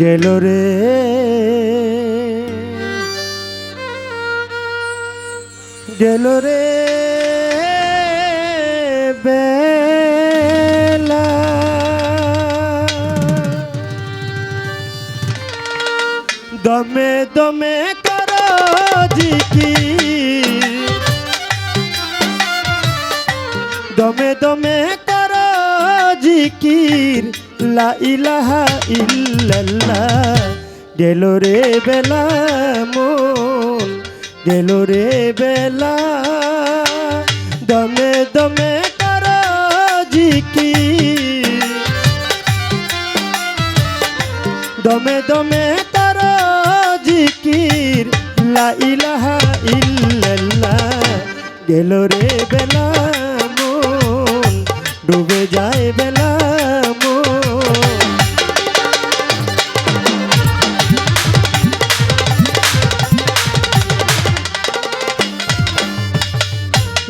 গেল রে। গেল রে দমে দমে করো জিকি দমে দমে করো জিকির। লা ইলাহা ইল্লাল্লাহ। গেল রে বেলা মন, গেল রে বেলা। দমে দমে করো জিকির। দমে দমে তার জিকির। লা ইলাহা ইল্লাল্লাহ। গেল রে বেলা মন, ডুবে যায় বেলা।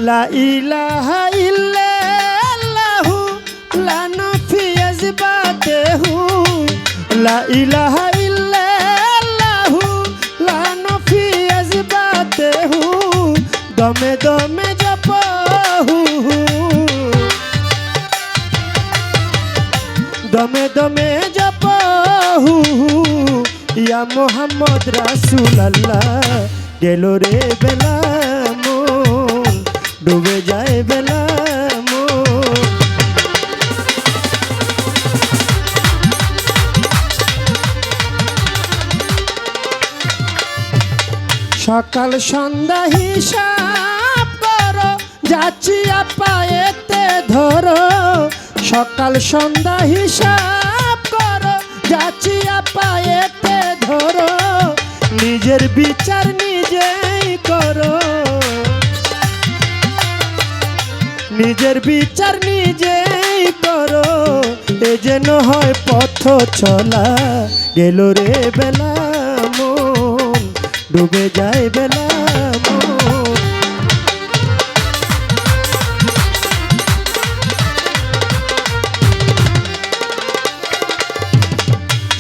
লা ইলাহা ইল্লাল্লাহু লা নফি আজবাতেহু লা ইলাহা ইল্লাল্লাহু লা নফি আজবাতেহু দমে দমে জপহু। দমে দমে জপহু। ইয়া মোহাম্মদ রাসূলুল্লাহ, গেল রে বেলা। ডুবে যায় বেলা সকাল সন্ধ্যা হিসাব করো, যাচ্ছি পায়েতে ধরো। সকাল সন্ধ্যা হিসাব করো, যাচ্ছি পায়েতে ধরো। নিজের বিচার নিজেই নিজের বিচার নিজেই করো, এ যেন হয় পথ চলা। গেল রে বেলা ডুবে যায় বেলা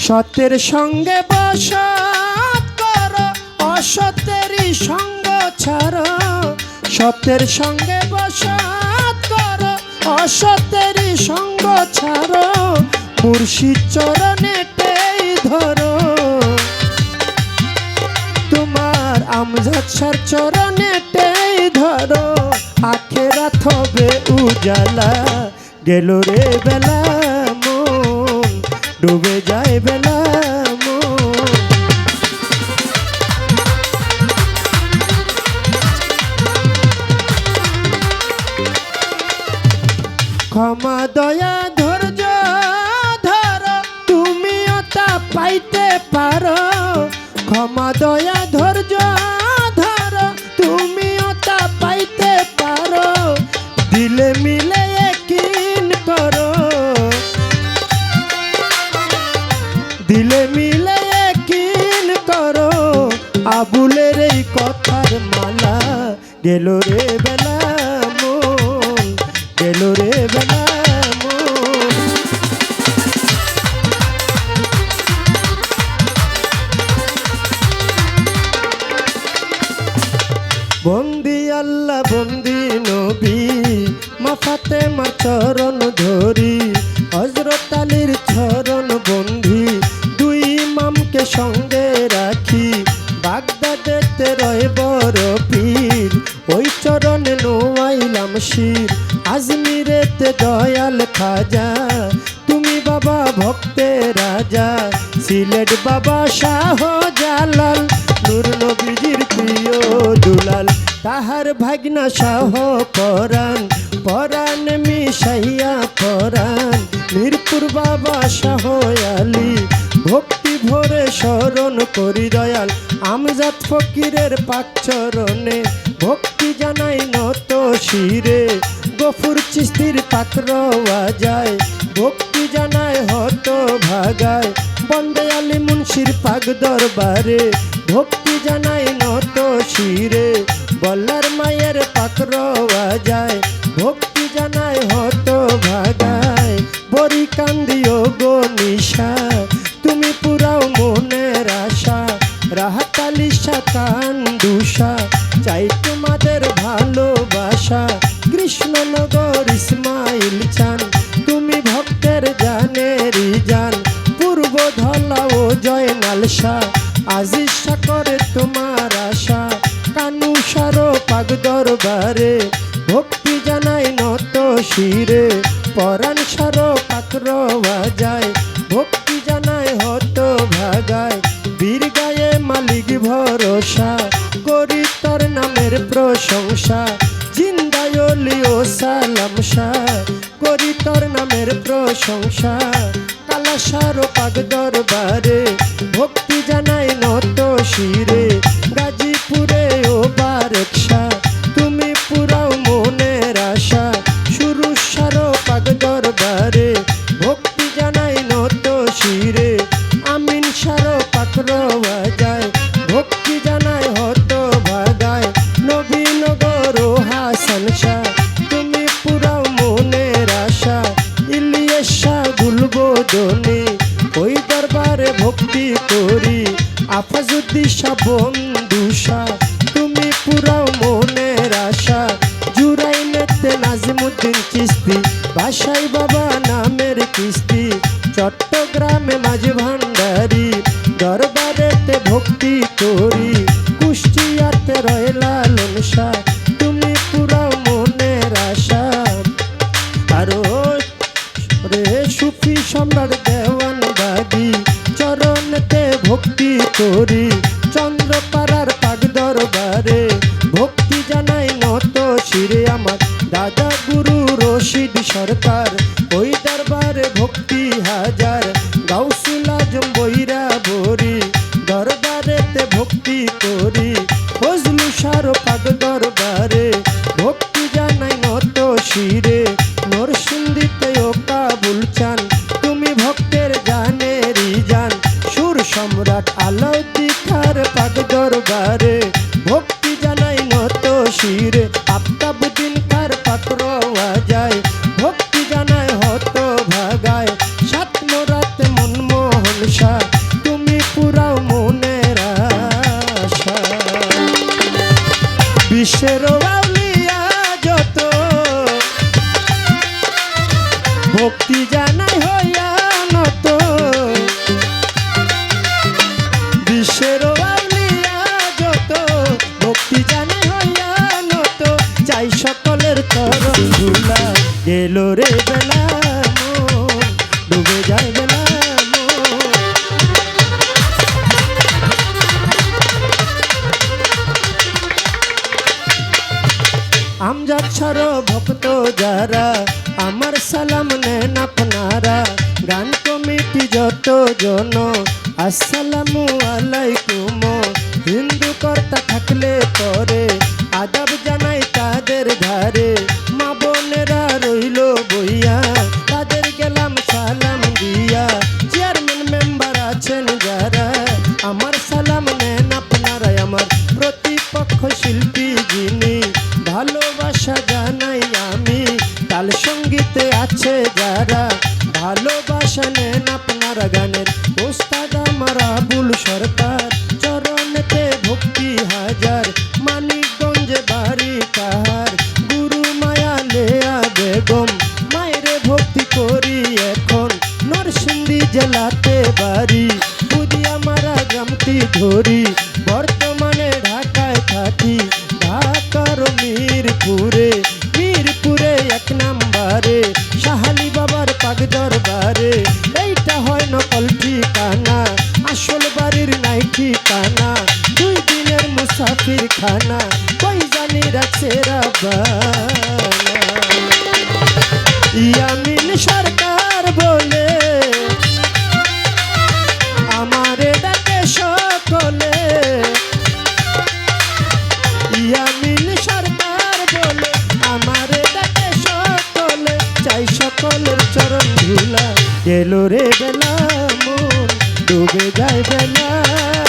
সত্যের সঙ্গে বসত করো, অসত্যেরই সঙ্গ ছাড়ো। সত্যের সঙ্গে বসত করো অসত্যেরই সঙ্গ ছাড়ো, মুর্শিদ চরণেতেই ধরো। তোমার আমজাচ্ছার চরণেতেই ধরো। আখেরাত থবে উজালা, গেল রে বেলা, মন ডুবে যায় বেলা। সঙ্গে রাখি। বাগদাদেতে রয় বড় পীর। ওই চরণে নোয়াইলাম শির। আজমিরেতে দয়াল খাজা। তুমি বাবা ভক্তের রাজা। সিলেট বাবা শাহ জালাল নূর নবীজির প্রিয় দুলাল। তাহার ভাগনা শাহ পরাণ। পরাণ মিশাইয়া পরাণ। মিরপুর বাবা শাহ আলী। ভক্তি ভরে স্মরণ করি দয়াল। আমজাদ ফকিরের পাকচরণে ভক্তি জানাই নত শিরে। গফুর চিস্তির পাত্র যায় ভক্তি জানায় হত ভাগায়। বন্দে আলী মুন্সির পাক দরবারে ভক্তি জানাই নত শিরে। বল্লার মায়ের পাত্র যায় রাহাতালি সাতান দুষা, চাই তোমাদের ভালোবাসা। কৃষ্ণনগর ইসমাইল চান, তুমি ভক্তের জানেরই জান পূর্ব ধলা ও জয় নালসা আজিজ করে তোমার আশা। কানু সারো পাগ দরবারে, ভক্তি জানাই নত শিরে। পরাণ সার পাত্র বাজায় ভক্তি ভরসা করি তোর নামের প্রশংসা। জিন্দায়লি ও সালাম শাহ করি তোর নামের প্রশংসা। কালাসার পাগ দরবারে ভক্তি জানাই নত শিরে। গাজীপুরে ও বারেকশা তুমি পুরাও মনের আশা। শুরু সারো পাগ দরবারে ভক্তি জানাই নত শিরে। আমিন সারো পাত্র চিস্তি বাসাই বাবা নামের কিস্তি। চট্টগ্রামে মাঝ ভান্ডারি দরবারেতে ভক্তি করি। কুষ্টিয়াতে রয়লা লনসা তুমি পুরাও মনের আশা। আরও রে সুফি সম্রাট দেওয়ান বাগি চরণতে ভক্তি করি। চন্দ্রপাড়ার পাগ দরবারে ভক্তি জানাই নত শিরে আমার। দাদা গুরু রশিদ সরকার, ওই দরবারে ভক্তি হাজার। গাউসুল আজম বৈরা বরি, দরবারেতে ভক্তি করি। ফজলু সার পাগ দরবারে ভক্তি জানাই নত শিরে। নরসিংদীতে ও কাবুল চান, তুমি ভক্তের জানেরই জান। সুর সম্রাট আলাউদ্দি খার পাগ দরবারে ভক্তি জানাই নত শিরে। আফতাবুদ্দিন কার পাত্র যায় ভক্তি জানায় হত ভাগায় সাত মোরাতে মনমোহন শাহ তুমি পুরাও মনের আশা। বিশ্বের আউলিয়া যত ভক্তি জানাই হইয়া নত। ধুলা গেল রে বেলা ডুবে যায় বেলা আমজাদ ছাড়ো ভক্ত যারা, আমার সালাম নেন আপনারা। গান কমিটি যত জন আসসালামু আলাইকুম। হিন্দু কর্তা থাকলে পরে আদাব জানাই তাদের ধারে আপনারা গানের ওস্তাদ আমার আবুল সরকার। চরণেতে ভক্তি হাজার, মানিকগঞ্জে বাড়ি কাহার। গুরু মায়া লেয়া বেগম, মায়েরে ভক্তি করি এখন। নরসিংদী জেলাতে বাড়ি পুদিয়া মারা গ্রামটি ধরি। বর্তমানে ঢাকায় থাকি, ঢাকার মিরপুরে। মিরপুরে এক নাম্বারে সাহালি বাবার পাগ দরবারে। নকল ঠিকানা, আসল বাড়ির নাই ঠিকানা, দুই দিনের মুসাফির খানা কই জানি রাখছে ইয়ামিন সরকার বলে, আমারে ডাকে সকলে। ইয়ামিন সরকার বলে, আমারে ডাকে সকলে। চাই সকলের চরণ ধুলা, গেল রে বেলা। ডুবে যাইবে দমে